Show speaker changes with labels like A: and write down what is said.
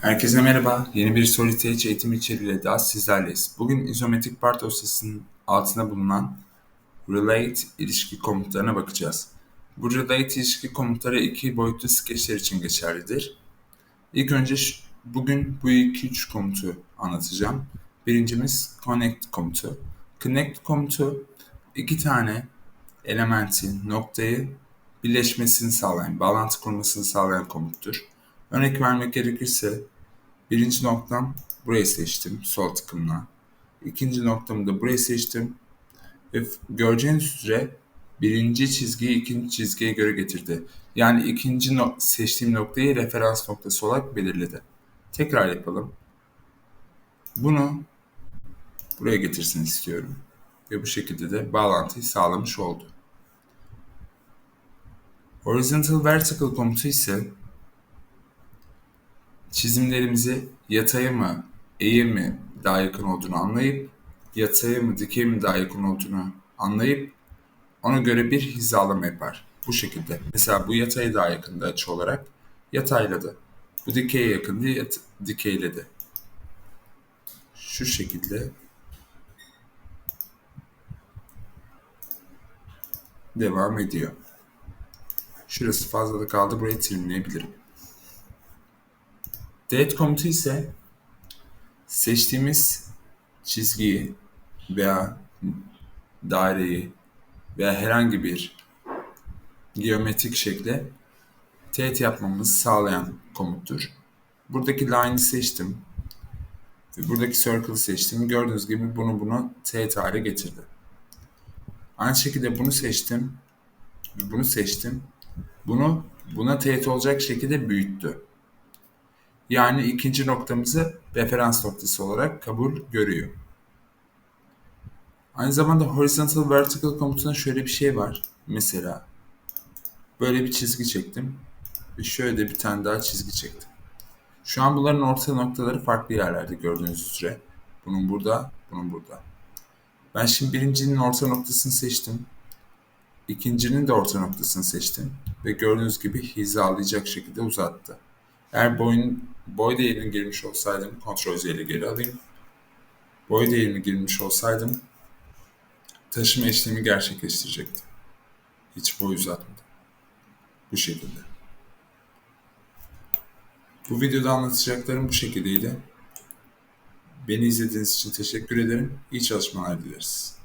A: Herkese merhaba. Yeni bir Solitaire eğitim içeriğiyle daha sizlerleyiz. Bugün izometrik part dosyasının altında bulunan relate ilişki komutlarına bakacağız. Bu relate ilişki komutları iki boyutlu skeçler için geçerlidir. İlk önce bugün bu iki üç komutu anlatacağım. Birincimiz connect komutu. Connect komutu iki tane elementi, noktayı birleşmesini sağlayan, bağlantı kurmasını sağlayan komuttur. Örnek vermek gerekirse birinci noktam burayı seçtim sol tıkımla. İkinci noktamı da burayı seçtim. Ve göreceğiniz üzere birinci çizgiyi ikinci çizgiye göre getirdi. Yani ikinci no- seçtiğim noktayı referans noktası olarak belirledi. Tekrar yapalım. Bunu buraya getirsin istiyorum. Ve bu şekilde de bağlantıyı sağlamış oldu. Horizontal vertical komutu ise çizimlerimizi yataya mı, eğe mi daha yakın olduğunu anlayıp yataya mı, dikey mi daha yakın olduğunu anlayıp ona göre bir hizalama yapar. Bu şekilde. Mesela bu yataya daha yakındı açı olarak yatayladı. Bu dikeye yakındı, yat, dikeyledi. Şu şekilde devam ediyor. Şurası fazlalık kaldı. Burayı trimleyebilirim. Delete komutu ise seçtiğimiz çizgiyi veya daireyi veya herhangi bir geometrik şekle teğet yapmamızı sağlayan komuttur. Buradaki line'ı seçtim. Ve buradaki circle'ı seçtim. Gördüğünüz gibi bunu bunu teğet hale getirdi. Aynı şekilde bunu seçtim. Bunu seçtim. Bunu buna teğet olacak şekilde büyüttü. Yani ikinci noktamızı referans noktası olarak kabul görüyor. Aynı zamanda horizontal vertical komutunda şöyle bir şey var. Mesela böyle bir çizgi çektim ve şöyle de bir tane daha çizgi çektim. Şu an bunların orta noktaları farklı yerlerde gördüğünüz üzere. Bunun burada, bunun burada. Ben şimdi birincinin orta noktasını seçtim. İkincinin de orta noktasını seçtim. Ve gördüğünüz gibi hizalayacak şekilde uzattı. Eğer boyun, boy değerini girmiş olsaydım, kontrol ile geri alayım. Boy değerini girmiş olsaydım taşıma işlemi gerçekleştirecektim. Hiç boy uzatmadım. Bu şekilde. Bu videoda anlatacaklarım bu şekildeydi. Beni izlediğiniz için teşekkür ederim. İyi çalışmalar dileriz.